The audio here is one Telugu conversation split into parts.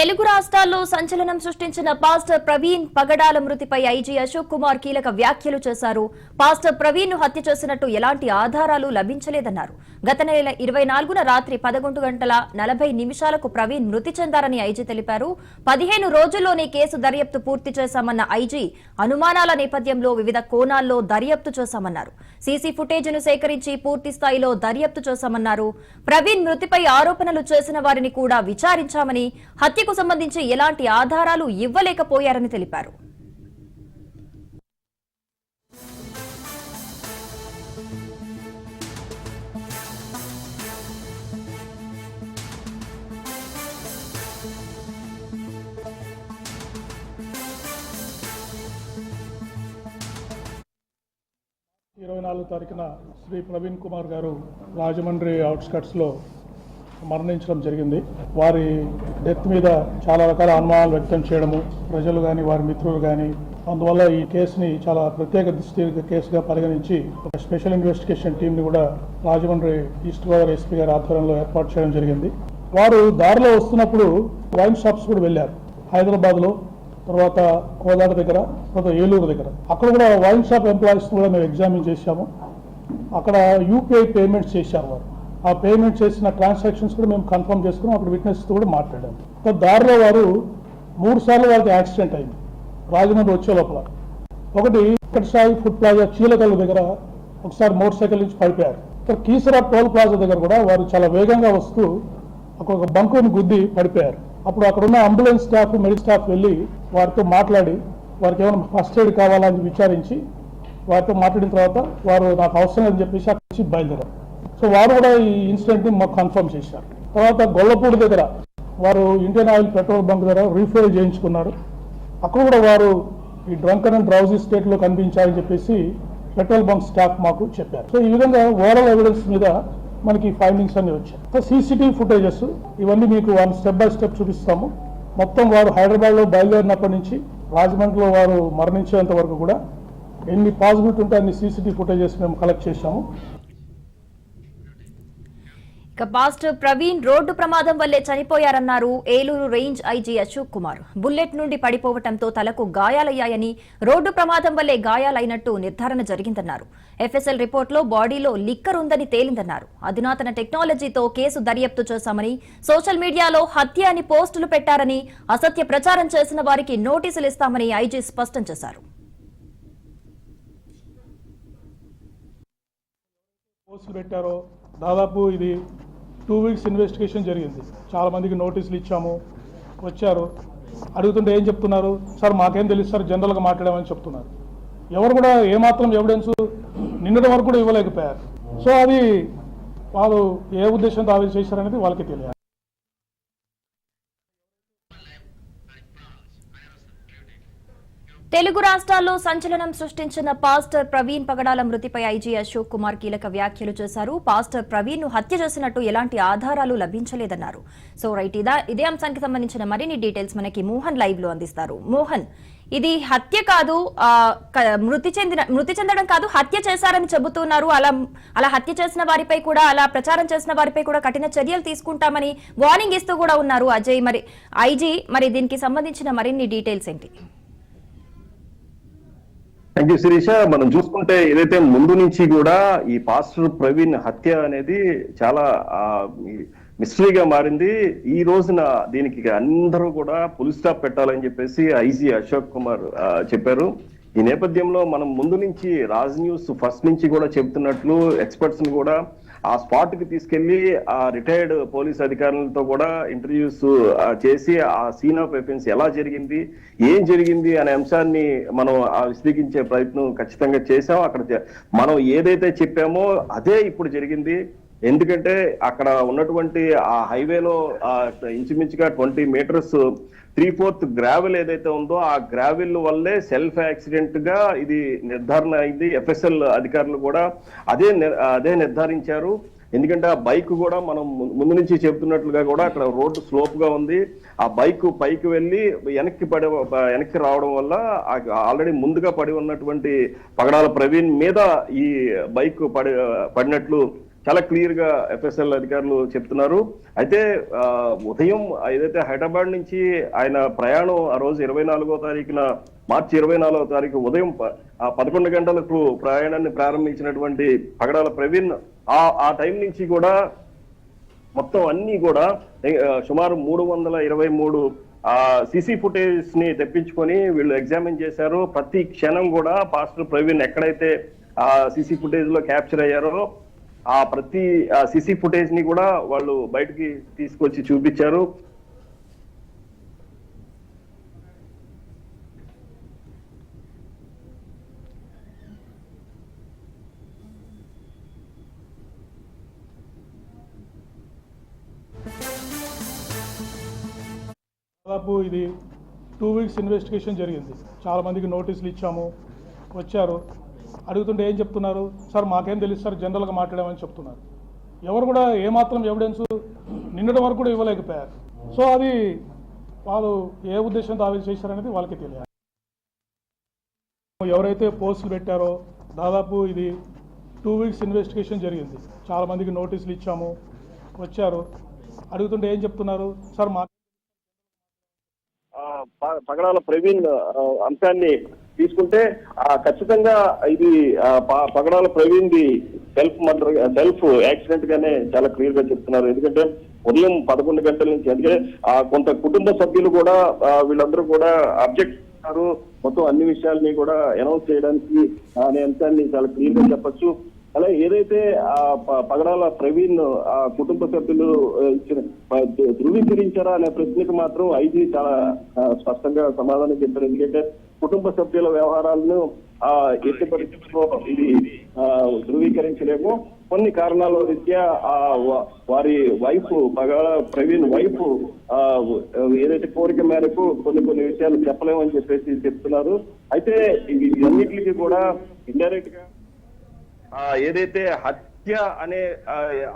తెలుగు రాష్ట్రాల్లో సంచలనం సృష్టించిన పాస్టర్ ప్రవీణ్ పగడాల మృతిపై ఐజీ అశోక్ కుమార్ కీలక వ్యాఖ్యలు చేశారు. పాస్టర్ ప్రవీణ్ను హత్య చేసినట్టు ఎలాంటి ఆధారాలు లభించలేదన్నారు. గత నెల ఇరవై నాలుగున రాత్రి పదకొండు గంటల నలభై నిమిషాలకు ప్రవీణ్ మృతి చెందారని ఐజీ తెలిపారు. పదిహేను రోజుల్లోనే కేసు దర్యాప్తు పూర్తి చేశామన్న ఐజీ అనుమానాల నేపథ్యంలో వివిధ కోణాల్లో దర్యాప్తు చేశామన్నారు. సీసీ ఫుటేజ్ను సేకరించి పూర్తి స్థాయిలో దర్యాప్తు చేశామన్నారు. ప్రవీణ్ మృతిపై ఆరోపణలు చేసిన వారిని కూడా విచారించామని హత్యకు సంబంధించి ఎలాంటి ఆధారాలు ఇవ్వలేకపోయారని తెలిపారు. ఇరవై నాలుగు తారీఖున శ్రీ ప్రవీణ్ కుమార్ గారు రాజమండ్రి అవుట్స్కట్స్లో మరణించడం జరిగింది. వారి డెత్ మీద చాలా రకాల అనుమానాలు వ్యక్తం చేయడము ప్రజలు కానీ వారి మిత్రులు కానీ అందువల్ల ఈ కేసుని చాలా ప్రత్యేక దృష్టి కేసుగా పరిగణించి ఒక స్పెషల్ ఇన్వెస్టిగేషన్ టీంని కూడా రాజమండ్రి ఈస్ట్ గోదావరి ఎస్పీ గారి ఆధ్వర్యంలో ఏర్పాటు చేయడం జరిగింది. వారు దారిలో వస్తున్నప్పుడు వైన్ షాప్స్ కూడా వెళ్ళారు. హైదరాబాద్లో తర్వాత కోదాడ దగ్గర తర్వాత ఏలూరు దగ్గర. అక్కడ కూడా వైన్ షాప్ ఎంప్లాయీస్ కూడా మేము ఎగ్జామిన్ చేశాము. అక్కడ యూపీఐ పేమెంట్స్ చేశారు వారు. ఆ పేమెంట్ చేసిన ట్రాన్సాక్షన్స్ కూడా మేము కన్ఫర్మ్ చేసుకున్నాం. అక్కడ విట్నెస్ కూడా మాట్లాడాము. సో దారిలో వారు మూడు సార్లు వారికి యాక్సిడెంట్ అయింది. రాజమండ్రి వచ్చే లోపల. ఒకటి ఇక్కడ సాయి ఫుడ్ ప్లాజా చీలకల్లు దగ్గర ఒకసారి మోటార్ సైకిల్ నుంచి పడిపోయారు. ఇక్కడ కీసరా టోల్ ప్లాజా దగ్గర కూడా వారు చాలా వేగంగా వస్తూ అక్కడ ఒక బంకుని గుద్ది పడిపోయారు. అప్పుడు అక్కడ ఉన్న అంబులెన్స్ స్టాఫ్ మెడికల్ స్టాఫ్ వెళ్ళి వారితో మాట్లాడి వారికి ఏమైనా ఫస్ట్ ఎయిడ్ కావాలని విచారించి వారితో మాట్లాడిన తర్వాత వారు నాకు అవసరం అని చెప్పేసి అక్కడ నుంచి బయలుదేరారు. సో వారు కూడా ఈ ఇన్సిడెంట్ని మాకు కన్ఫర్మ్ చేశారు. తర్వాత గొల్లపూడి దగ్గర వారు ఇండియన్ ఆయిల్ పెట్రోల్ బంక్ దగ్గర రీఫిల్ చేయించుకున్నారు. అక్కడ కూడా వారు ఈ డ్రంకన్ అండ్ డ్రౌజీ స్టేట్లో కనిపించారని చెప్పేసి పెట్రోల్ బంక్ స్టాఫ్ మాకు చెప్పారు. సో ఈ విధంగా ఓవరాల్ ఎవిడెన్స్ మీద మనకి ఫైండింగ్స్ అన్ని వచ్చాయి. సీసీటీవీ ఫుటేజెస్ ఇవన్నీ మీకు వన్ స్టెప్ బై స్టెప్ చూపిస్తాము. మొత్తం వారు హైదరాబాద్లో బయలుదేరినప్పటి నుంచి రాజమండ్రిలో వారు మరణించేంత వరకు కూడా ఎన్ని పాజిబిలిటీ ఉంటే అన్ని సీసీటీవీ ఫుటేజెస్ మేము కలెక్ట్ చేశాము. పాస్టర్ ప్రవీణ్ రోడ్డు ప్రమాదం వల్లే చనిపోయారన్నారు Eluru range IG Ashok Kumar. Bullet నుండి పడిపోవటంతో తలకు గాయాలయ్యాయని రోడ్డు ప్రమాదం వల్లే గాయాలైనట్టు నిర్ధారణ జరిగిందన్నారు. ఎఫ్ఎస్ఎల్ రిపోర్టులో బాడీలో లిక్కర్ ఉందని తేలిందన్నారు. అధునాతన టెక్నాలజీతో కేసు దర్యాప్తు చేశామని సోషల్ మీడియాలో హత్య అని పోస్టులు పెట్టారని అసత్య ప్రచారం చేసిన వారికి నోటీసులు ఇస్తామని ఐజీ స్పష్టం చేశారు. పోస్టులు పెట్టారో? దాదాపు ఇది టూ వీక్స్ ఇన్వెస్టిగేషన్ జరిగింది. చాలామందికి నోటీసులు ఇచ్చాము. వచ్చారు. అడుగుతుంటే ఏం చెప్తున్నారు? సార్ మాకేం తెలుసు సార్ జనరల్గా మాట్లాడామని చెప్తున్నారు. ఎవరు కూడా ఏమాత్రం ఎవిడెన్స్ నిన్నటి వరకు కూడా ఇవ్వలేకపోయారు. సో అది వాళ్ళు ఏ ఉద్దేశంతో ఆవిడ చేశారనేది వాళ్ళకి తెలియాలి. తెలుగు రాష్ట్రాల్లో సంచలనం సృష్టించిన పాస్టర్ ప్రవీణ్ పగడాల మృతిపై ఐజీ అశోక్ కుమార్ కీలక వ్యాఖ్యలు చేశారు. పాస్టర్ ప్రవీణ్ను హత్య చేసినట్టు ఎలాంటి ఆధారాలు లభించలేదన్నారు. సో రైట్ ఇదా ఇదే అంశానికి సంబంధించిన మరిన్ని డీటెయిల్స్ మనకి మోహన్ లైవ్లో అందిస్తారు. మోహన్ ఇది హత్య కాదు మృతి చెందిన మృతి చెందడం కాదు హత్య చేశారని చెబుతున్నారు. అలా అలా హత్య చేసిన వారిపై కూడా అలా ప్రచారం చేసిన వారిపై కూడా కఠిన చర్యలు తీసుకుంటామని వార్నింగ్ ఇస్తూ కూడా ఉన్నారు అజయ్. మరి ఐజీ మరి దీనికి సంబంధించిన మరిన్ని డీటెయిల్స్ ఏంటి? థ్యాంక్ యూ శిరీష మనం చూసుకుంటే ఏదైతే ముందు నుంచి కూడా ఈ పాస్టర్ ప్రవీణ్ హత్య అనేది చాలా మిస్టరీగా మారింది. ఈ రోజున దీనికి అందరూ కూడా పులి స్టాప్ పెట్టాలని చెప్పేసి ఐజీ అశోక్ కుమార్ చెప్పారు. ఈ నేపథ్యంలో మనం ముందు నుంచి రాజ్ న్యూస్ ఫస్ట్ నుంచి కూడా చెబుతున్నట్లు ఎక్స్పర్ట్స్ కూడా ఆ స్పాట్కి తీసుకెళ్ళి ఆ రిటైర్డ్ పోలీస్ అధికారులతో కూడా ఇంటర్వ్యూస్ చేసి ఆ సీన్ ఆఫ్ ఎఫెన్స్ ఎలా జరిగింది ఏం జరిగింది అనే అంశాన్ని మనం ఆ విశ్లేషించే ప్రయత్నం ఖచ్చితంగా చేసాం అక్కడ మనం ఏదైతే చెప్పామో అదే ఇప్పుడు జరిగింది. ఎందుకంటే అక్కడ ఉన్నటువంటి ఆ హైవేలో ఇంచుమించుగా twenty metres three fourth gravel ఏదైతే ఉందో ఆ గ్రావెల్ వల్లే సెల్ఫ్ యాక్సిడెంట్గా ఇది నిర్ధారణ అయింది. ఎఫ్ఎస్ఎల్ అధికారులు కూడా అదే నిర్- అదే నిర్ధారించారు. ఎందుకంటే ఆ బైక్ కూడా మనం ముందు నుంచి చెబుతున్నట్లుగా కూడా అక్కడ రోడ్డు స్లోప్గా ఉంది. ఆ బైక్ పైకి వెళ్ళి వెనక్కి పడి వెనక్కి రావడం వల్ల ఆల్రెడీ ముందుగా పడి ఉన్నటువంటి పగడాల ప్రవీణ్ మీద ఈ బైక్ పడి పడినట్లు చాలా క్లియర్గా ఎఫ్ఎస్ఎల్ అధికారులు చెప్తున్నారు. అయితే ఉదయం ఏదైతే హైదరాబాద్ నుంచి ఆయన ప్రయాణం ఆ రోజు ఇరవై నాలుగో తారీఖున మార్చి ఇరవై నాలుగో తారీఖు ఉదయం ప- ఆ పదకొండు గంటలకు ప్రయాణాన్ని ప్రారంభించినటువంటి పగడాల ప్రవీణ్ ఆ ఆ టైం నుంచి కూడా మొత్తం అన్ని కూడా సుమారు మూడు వందల ఇరవై మూడు ఆ సిసి ఫుటేజ్ని తెప్పించుకొని వీళ్ళు ఎగ్జామిన్ చేశారు. ప్రతి క్షణం కూడా పాస్టర్ ప్రవీణ్ ఎక్కడైతే ఆ సిసి ఫుటేజ్లో క్యాప్చర్ అయ్యారో ఆ ప్రతి సిసి ఫుటేజ్ని కూడా వాళ్ళు బయటికి తీసుకొచ్చి చూపించారు. దాదాపు ఇది టూ వీక్స్ ఇన్వెస్టిగేషన్ జరిగింది. చాలా మందికి నోటీసులు ఇచ్చాము. వచ్చారు. అడుగుతుంటే ఏం చెప్తున్నారు? సార్ మాకేం తెలుసు సార్ జనరల్గా మాట్లాడామని చెప్తున్నారు. ఎవరు కూడా ఏమాత్రం ఎవిడెన్స్ నిన్నటి వరకు కూడా ఇవ్వలేకపోయారు. సో అది వాళ్ళు ఏ ఉద్దేశంతో ఆవిడ చేశారనేది వాళ్ళకి తెలియాలి. ఎవరైతే పోస్టులు పెట్టారో దాదాపు ఇది టూ వీక్స్ ఇన్వెస్టిగేషన్ జరిగింది. చాలామందికి నోటీసులు ఇచ్చాము వచ్చారు. అడుగుతుంటే ఏం చెప్తున్నారు? సార్ మా పగడాల ప్రవీణ్ అంశాన్ని తీసుకుంటే ఆ, ఖచ్చితంగా ఇది Pagadala Praveen the self murder self accident గానే చాలా క్లియర్గా చెప్తున్నారు. ఎందుకంటే ఉదయం పదకొండు గంటల నుంచి అందుకే ఆ, కొంత కుటుంబ సభ్యులు కూడా వీళ్ళందరూ కూడా అబ్జెక్ట్ చేస్తున్నారు మొత్తం అన్ని విషయాల్ని కూడా అనౌన్స్ చేయడానికి అనే అంశాన్ని చాలా క్లియర్గా చెప్పచ్చు. అలా ఏదైతే ఆ ప- పగడాల ప్రవీణ్ ఆ కుటుంబ సభ్యులు ఇచ్చిన ధృవీకరించారా అనే ప్రశ్నకు మాత్రం ఐజీ చాలా స్పష్టంగా సమాధానం చెప్పారు. ఎందుకంటే కుటుంబ సభ్యుల వ్యవహారాలను ఆ ఎట్టి పరిస్థితుల్లో ఇది ఆ, ధృవీకరించలేము. కొన్ని కారణాల రీత్యా ఆ వారి వైఫ్ పగడాల ప్రవీణ్ వైఫ్ ఆ, ఏదైతే కోరిక మేరకు కొన్ని కొన్ని విషయాలు చెప్పలేమని చెప్పేసి చెప్తున్నారు. అయితే ఇవి కూడా ఇండైరెక్ట్గా ఆ ఏదైతే హత్య అనే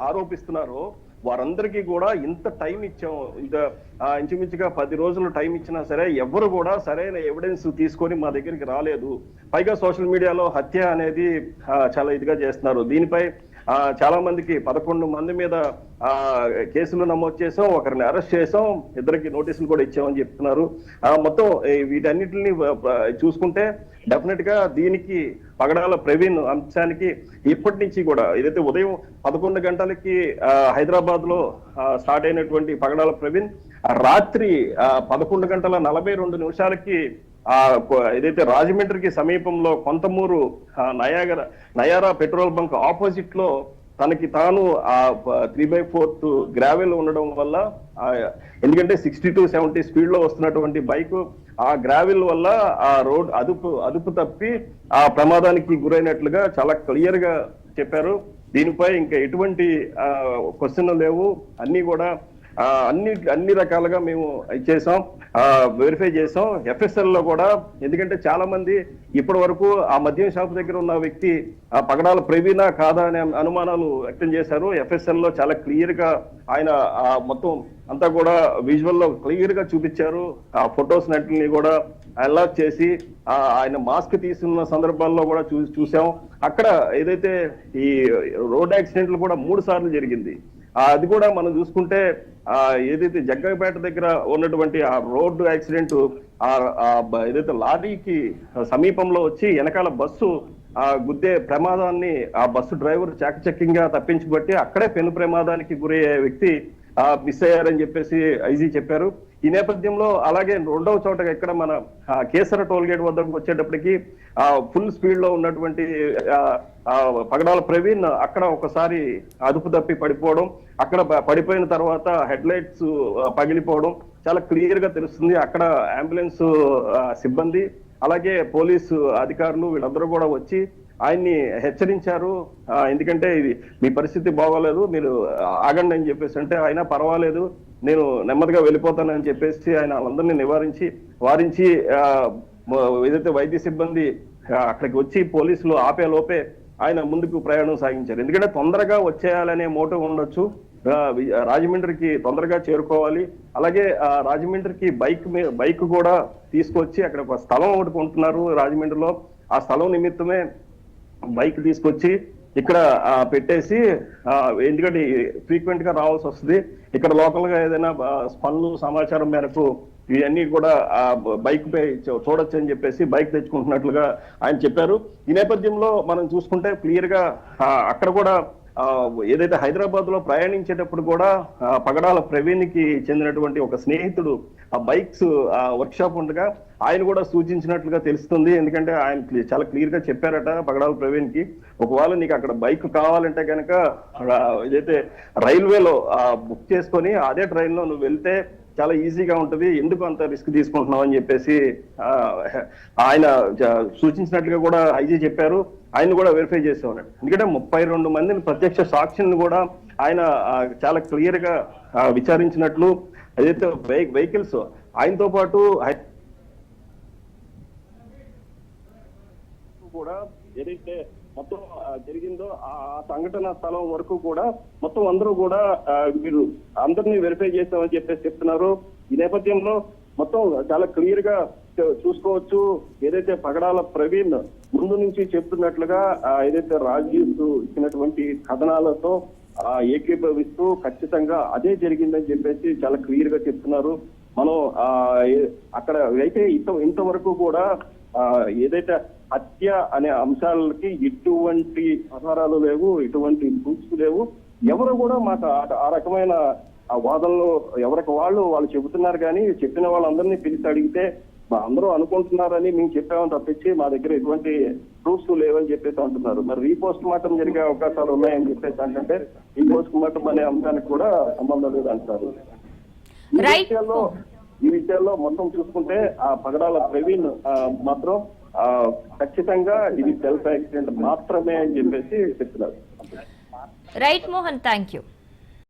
ఆరోపిస్తున్నారో వారందరికీ కూడా ఇంత టైం ఇచ్చాం. ఇంత ఇంచుమించుగా పది రోజులు టైం ఇచ్చినా సరే ఎవరు కూడా సరైన ఎవిడెన్స్ తీసుకొని మా దగ్గరికి రాలేదు. పైగా సోషల్ మీడియాలో హత్య అనేది చాలా ఇదిగా చేస్తున్నారు. దీనిపై ఆ, చాలా మందికి పదకొండు మంది మీద కేసులు నమోదు చేసాం ఒకరిని అరెస్ట్ చేసాం ఇద్దరికి నోటీసులు కూడా ఇచ్చామని చెప్తున్నారు. మొత్తం వీటన్నిటిని చూసుకుంటే డెఫినెట్గా దీనికి పగడాల ప్రవీణ్ అంశానికి ఇప్పటి నుంచి కూడా ఏదైతే ఉదయం పదకొండు గంటలకి హైదరాబాద్లో స్టార్ట్ అయినటువంటి పగడాల ప్రవీణ్ రాత్రి ఆ, పదకొండు గంటల నలభై రెండు నిమిషాలకి ఆ ఏదైతే రాజమండ్రికి సమీపంలో Kontamuru Niagara Nayara petrol bunk ఆపోజిట్లో తనకి తాను ఆ త్రీ బై ఫోర్త్ గ్రావెల్ ఉండడం వల్ల ఎందుకంటే సిక్స్టీ టు సెవెంటీ స్పీడ్లో వస్తున్నటువంటి బైక్ ఆ గ్రావెల్ వల్ల ఆ రోడ్ అదుపు అదుపు తప్పి ఆ ప్రమాదానికి గురైనట్లుగా చాలా క్లియర్గా చెప్పారు. దీనిపై ఇంకా ఎటువంటి క్వశ్చన్ లేవు. అన్ని కూడా అన్ని అన్ని రకాలుగా మేము చేసాం. వెరిఫై చేసాం. ఎఫ్ఎస్ఎల్లో కూడా ఎందుకంటే చాలా మంది ఇప్పటి వరకు ఆ మద్యం షాప్ దగ్గర ఉన్న వ్యక్తి ఆ పగడాల ప్రవీణ కాదా అనే అనుమానాలు వ్యక్తం చేశారు. ఎఫ్ఎస్ఎల్లో చాలా క్లియర్గా ఆయన ఆ మొత్తం అంతా కూడా విజువల్లో క్లియర్గా చూపించారు. ఆ ఫొటోస్ నటిని కూడా అలర్ట్ చేసి ఆయన మాస్క్ తీసుకున్న సందర్భాల్లో కూడా చూ చూసాం. అక్కడ ఏదైతే ఈ రోడ్ యాక్సిడెంట్లు కూడా మూడు సార్లు జరిగింది. అది కూడా మనం చూసుకుంటే ఏదైతే జగ్గపేట దగ్గర ఉన్నటువంటి ఆ రోడ్డు యాక్సిడెంట్ ఆ ఏదైతే లారీకి సమీపంలో వచ్చి వెనకాల బస్సు ఆ గుద్దే ప్రమాదాన్ని ఆ బస్సు డ్రైవర్ చాకచక్యంగా తప్పించబట్టి అక్కడే పెను ప్రమాదానికి గురయ్యే వ్యక్తి ఆ మిస్ అయ్యారని చెప్పేసి ఐజీ చెప్పారు. ఈ నేపథ్యంలో అలాగే రెండవ చోట ఇక్కడ మన కేసర టోల్ గేట్ వద్దకు వచ్చేటప్పటికి ఆ ఫుల్ స్పీడ్లో ఉన్నటువంటి పగడాల ప్రవీణ్ అక్కడ ఒకసారి అదుపు తప్పి పడిపోవడం అక్కడ పడిపోయిన తర్వాత హెడ్ లైట్స్ పగిలిపోవడం చాలా క్లియర్గా తెలుస్తుంది. అక్కడ అంబులెన్స్ సిబ్బంది అలాగే పోలీసు అధికారులు వీళ్ళందరూ కూడా వచ్చి ఆయన్ని హెచ్చరించారు. ఎందుకంటే ఇది మీ పరిస్థితి బాగోలేదు మీరు ఆగండి అని చెప్పేసి అంటే ఆయన పర్వాలేదు నేను నెమ్మదిగా వెళ్ళిపోతానని చెప్పేసి ఆయన వాళ్ళందరినీ నివారించి వారించి ఏదైతే వైద్య సిబ్బంది అక్కడికి వచ్చి పోలీసులు ఆపే లోపే ఆయన ముందుకు ప్రయాణం సాగించారు. ఎందుకంటే తొందరగా వచ్చేయాలనే మోటో ఉండొచ్చు. రాజమండ్రికి తొందరగా చేరుకోవాలి. అలాగే ఆ, రాజమండ్రికి బైక్ బైక్ కూడా తీసుకొచ్చి అక్కడ ఒక స్థలం ఒకటి కొంటున్నారు రాజమండ్రిలో. ఆ స్థలం నిమిత్తమే బైక్ తీసుకొచ్చి ఇక్కడ పెట్టేసి ఎందుకంటే ఫ్రీక్వెంట్గా రావాల్సి వస్తుంది. ఇక్కడ లోకల్గా ఏదైనా స్పన్లు సమాచారం మేరకు ఇవన్నీ కూడా ఆ బైక్ పై చూడొచ్చు అని చెప్పేసి బైక్ తెచ్చుకుంటున్నట్లుగా ఆయన చెప్పారు. ఈ నేపథ్యంలో మనం చూసుకుంటే క్లియర్గా అక్కడ కూడా ఏదైతే హైదరాబాద్లో ప్రయాణించేటప్పుడు కూడా పగడాల ప్రవీణ్కి చెందినటువంటి ఒక స్నేహితుడు ఆ బైక్స్ వర్క్ షాప్ ఉండగా ఆయన కూడా సూచించినట్లుగా తెలుస్తుంది. ఎందుకంటే ఆయన చాలా క్లియర్గా చెప్పారట పగడాల ప్రవీణ్కి ఒకవేళ నీకు అక్కడ బైక్ కావాలంటే కనుక ఏదైతే రైల్వేలో బుక్ చేసుకొని అదే ట్రైన్లో నువ్వు వెళ్తే చాలా ఈజీగా ఉంటది. ఎందుకు అంత రిస్క్ తీసుకుంటున్నావు అని చెప్పేసి ఆయన సూచించినట్లుగా కూడా ఐజీ చెప్పారు. ఆయన కూడా వెరిఫై చేసే ఉన్నాడు ఎందుకంటే ముప్పై రెండు మందిని ప్రత్యక్ష సాక్షులను కూడా ఆయన చాలా క్లియర్గా విచారించినట్లు ఏదైతే వెహికల్స్ ఆయనతో పాటు కూడా ఏదైతే మొత్తం జరిగిందో ఆ సంఘటన స్థలం వరకు కూడా మొత్తం అందరూ కూడా మీరు అందరినీ వెరిఫై చేస్తామని చెప్పేసి చెప్తున్నారు. ఈ నేపథ్యంలో మొత్తం చాలా క్లియర్గా చూసుకోవచ్చు. ఏదైతే పగడాల ప్రవీణ్ ముందు నుంచి చెప్తున్నట్లుగా ఏదైతే రాజీవ్ ఇచ్చినటువంటి కథనాలతో ఆ, ఏకీభవిస్తూ ఖచ్చితంగా అదే జరిగిందని చెప్పేసి చాలా క్లియర్గా చెప్తున్నారు. మనం ఆ, అక్కడ అయితే ఇంత ఇంతవరకు కూడా ఏదైతే హత్య అనే అంశాలకి ఎటువంటి ఆధారాలు లేవు ఎటువంటి ప్రూఫ్స్ లేవు. ఎవరు కూడా మాకు ఆ- రకమైన ఆ వాదనలు ఎవరికి వాళ్ళు వాళ్ళు చెబుతున్నారు కానీ చెప్పిన వాళ్ళందరినీ పిలిచి అడిగితే మా అందరూ అనుకుంటున్నారని మేము చెప్పామని తప్పించి మా దగ్గర ఎటువంటి ప్రూఫ్స్ లేవని చెప్పేసి అంటున్నారు. మరి రీపోస్ట్ మార్టం జరిగే అవకాశాలు ఉన్నాయని చెప్పేసి అంటే ఈ పోస్ట్ మార్టం అనే అంశానికి కూడా సంబంధం లేదు అంటారు ఈ. విషయాల్లో ఈ విషయాల్లో మొత్తం చూసుకుంటే ఆ పగడాల ప్రవీణ్ మాత్రం ఖచ్చితంగా ఇది సెల్ఫ్ యాక్సిడెంట్ మాత్రమే అని చెప్పేసి చెప్తున్నారు. Right Mohan thank you